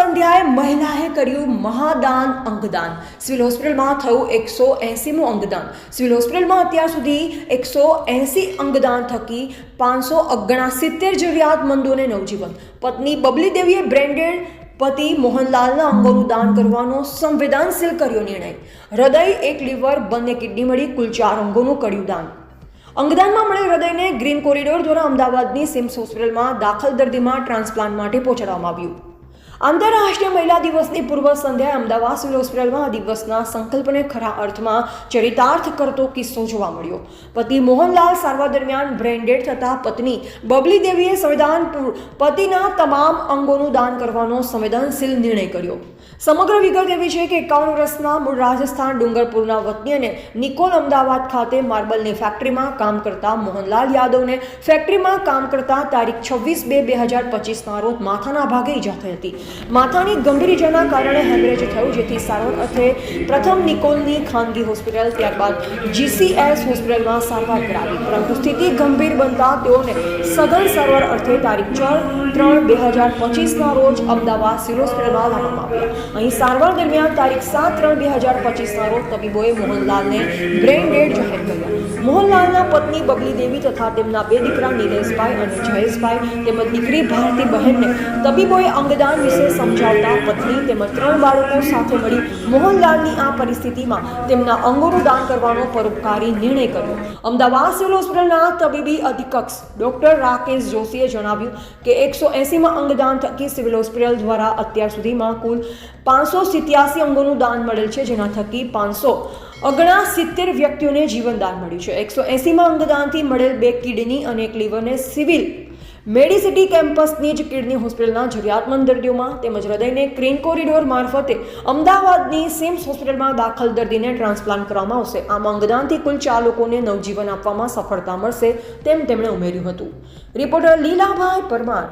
સંધ્યાએ મહિલાએ કર્યું મહાદાન અંગદાન. સિવિલ હોસ્પિટલમાં થયું એકસો એંસીમું અંગદાન. સિવિલ હોસ્પિટલમાં અત્યાર સુધી એકસો એંસી અંગદાન થકી પાંચસો ઓગણસિત્તેર જરૂરિયાતમંદોને નવજીવન. પત્ની બબલી દેવીએ બ્રેન્ડેડ પતિ મોહનલાલના અંગોનું દાન કરવાનો સંવેદનશીલ કર્યો નિર્ણય. હૃદય એક લીવર, બંને કિડની મળી, કુલ ચાર અંગોનું કર્યું દાન. અંગદાનમાં મળેલ હૃદયને ગ્રીન કોરિડોર દ્વારા અમદાવાદની સિમ્સ હોસ્પિટલમાં દાખલ દર્દીમાં ટ્રાન્સપ્લાન્ટ માટે પહોંચાડવામાં આવ્યું. આંતરરાષ્ટ્રીય મહિલા દિવસની પૂર્વ સંધ્યાએ અમદાવાદ સિવિલ હોસ્પિટલમાં આ દિવસના સંકલ્પને ખરા અર્થમાં ચરિતાર્થ કરતો કિસ્સો જોવા મળ્યો. પતિ મોહનલાલ સારવાર દરમિયાન બ્રેન્ડેડ થતા પત્ની બબલી દેવીએ સંવિધાન પતિના તમામ અંગોનું દાન કરવાનો સંવેદનશીલ નિર્ણય કર્યો. સમગ્ર વિગત એવી છે કે એકાવન વર્ષના મૂળ રાજસ્થાન ડુંગરપુરના વતની અને નિકોલ અમદાવાદ ખાતે માર્બલની ફેક્ટરીમાં કામ કરતા મોહનલાલ યાદવને ફેક્ટરીમાં કામ કરતા તારીખ છવ્વીસ બે બે હજાર પચીસના રોજ માથાના ભાગે ઈજા થઈ હતી. માથાની ગંભીર ઈજાના કારણે હેમરેજ થયું, જેથી સારવાર અર્થે પ્રથમ નિકોલની ખાનગી હોસ્પિટલ, ત્યારબાદ જીસીએસ હોસ્પિટલમાં સારવાર કરાવી. પરંતુ સ્થિતિ ગંભીર બનતા તેઓને સઘન સારવાર અર્થે તારીખ ચાર ત્રણ, બે હજાર પચીસના રોજ અમદાવાદ સિવિલ હોસ્પિટલમાં લાવવામાં આવ્યા. અહીં સારવાર દરમિયાન તારીખ સાત ત્રણ, બે હજાર પચીસના રોજ તબીબોએ મોહનલાલને બ્રેઇન ડેડ જાહેર કર્યા. મોહનલાલના પત્ની બબલી દેવી તથા તેમના બે દીકરા નિલેશભાઈ અને જયેશભાઈ તેમજ દીકરી ભારતી બહેનને તબીબોએ અંગદાન વિશે સમજાવતા પત્ની તેમજ ત્રણ બાળકો સાથે મળી મોહનલાલની આ પરિસ્થિતિમાં તેમના અંગોનું દાન કરવાનો પરોપકારી નિર્ણય કર્યો. અમદાવાદ સિવિલ હોસ્પિટલના તબીબી અધિકક્ષ ડોક્ટર રાકેશ જોશીએ જણાવ્યું કે એકસો એંસીમાં અંગદાન થકી સિવિલ હોસ્પિટલ દ્વારા અત્યાર સુધીમાં કુલ પાંચસો સિત્યાસી અંગોનું દાન મળેલ છે, જેના થકી પાંચસો અગણા સિત્તેર વ્યક્તિઓને જીવનદાન મળ્યું છે. એકસો એંસીમાં અંગદાનથી મળેલ બે કિડની અને એક લીવરને સિવિલ મેડિસિટી કેમ્પસની જ કિડની હોસ્પિટલના જરૂરિયાતમંદ દર્દીઓમાં તેમજ હૃદયને ક્રેન કોરિડોર મારફતે અમદાવાદની સિમ્સ હોસ્પિટલમાં દાખલ દર્દીને ટ્રાન્સપ્લાન્ટ કરવામાં આવશે. આમ અંગદાનથી કુલ ચાર લોકોને નવજીવન આપવામાં સફળતા મળશે તેમ તેમણે ઉમેર્યું હતું. રિપોર્ટર લીલાભાઈ પરમાર